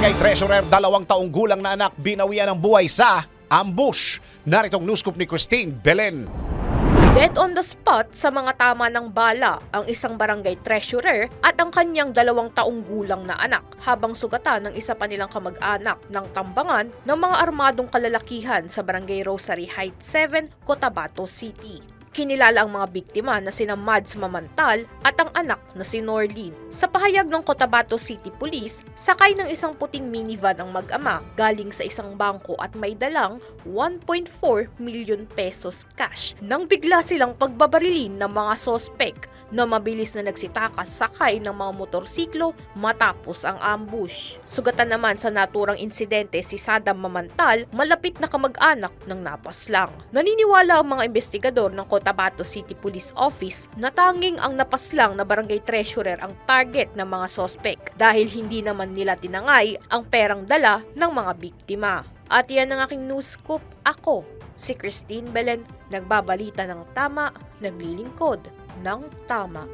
Barangay Treasurer, dalawang taong gulang na anak, binawian ng buhay sa ambush. Naritong news scoop ni Christine Belen. Dead on the spot sa mga tama ng bala ang isang barangay treasurer at ang kanyang dalawang taong gulang na anak habang sugatan ng isa pa nilang kamag-anak ng tambangan ng mga armadong kalalakihan sa barangay Rosary Heights 7, Cotabato City. Kinilala ang mga biktima na sina Mads Mamantal at ang anak na si Norlin. Sa pahayag ng Cotabato City Police, sakay ng isang puting minivan ang mag-ama galing sa isang bangko at may dalang 1.4 million pesos cash. Nang bigla silang pagbabarilin ng mga sospek na mabilis na nagsitakas sakay ng mga motorsiklo matapos ang ambush. Sugatan naman sa naturang insidente si Sadam Mamantal, malapit na kamag-anak ng napaslang. Naniniwala ang mga investigador ng Cotabato City Police Office na tanging ang napaslang na barangay treasurer ang target ng mga sospek dahil hindi naman nila tinangay ang perang dala ng mga biktima. At yan ang aking news scoop. Ako, si Christine Belen, nagbabalita ng tama, naglilingkod ng tama.